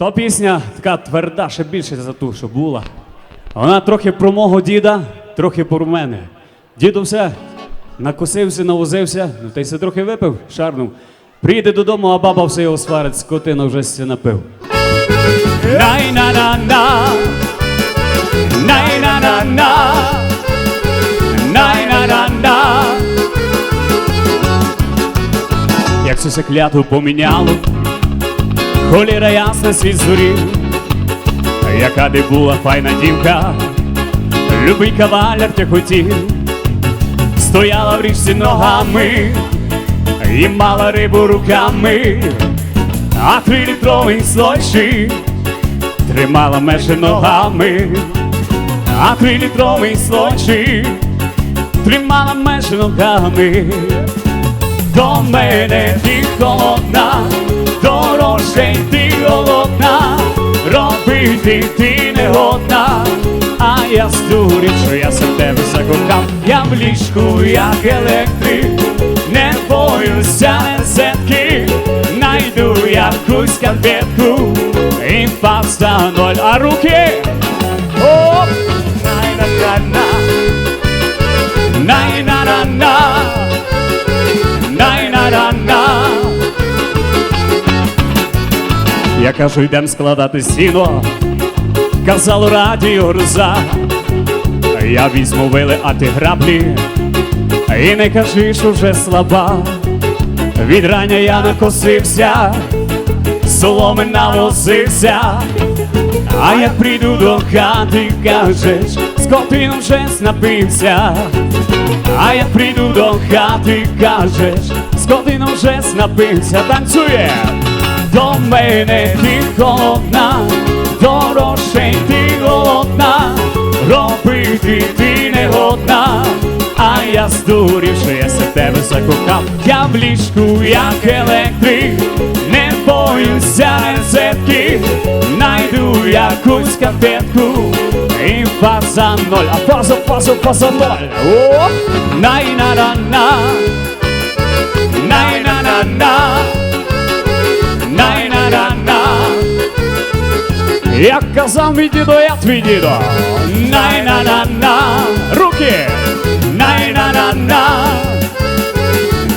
То пісня така тверда, ще більше за ту, що була. Вона трохи про мого діда, трохи про мене. Діду все накосився, навозився, ну та й все трохи випив, шарнув. Приїде додому, а баба все його сварить, скотина вже все напив. Най-на-на-на, най-на-на-на, най-на-на-на. Як все клятву поміняло, холіра ясна світ зорів, яка де була файна дівка, любий кавалер тя хотів, стояла в річці ногами і мала рибу руками, а трилітровий слойший тримала межі ногами, а трилітровий слойший тримала межі ногами. До мене ти холодна, дорожче ти голодна, робити ти не годна, а я здурів, що я за тебе закохав, я в ліжку, як електрик, не боюся сетки, найду якусь конфетку і паста ноль, а руки Я кажу, йдем складати сіно, казало радіо гроза. Я візьму вили, а ти граблі, і не кажи, вже слаба. Від рання я накосився, соломи навозився, а як прийду до хати, кажеш, скотину вже напився. А як прийду до хати, кажеш, скотину вже напився, танцює до мене ти холодна, дорожче ти голодна, робити ти не годна, а я здурів, що я се тебе закохав, я в ліжку, як електрик, не боюся розетки, найду якусь конфетку і фаза ноль, а фаза, фаза, фаза ноль. Най-на-на-на, най-на-на-на. Як казав мій дідо, я твій дідо. Най-на-на-на, руки, най-на-на-на,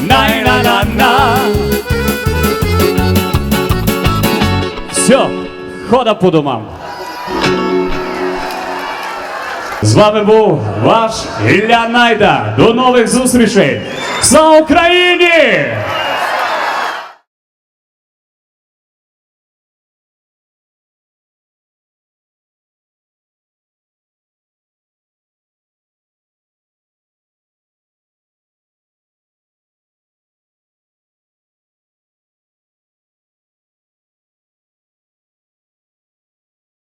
най-на-на-на. Все, хода по домам. З вами був ваш Ілля Найда. До нових зустрічей. Слава Україні!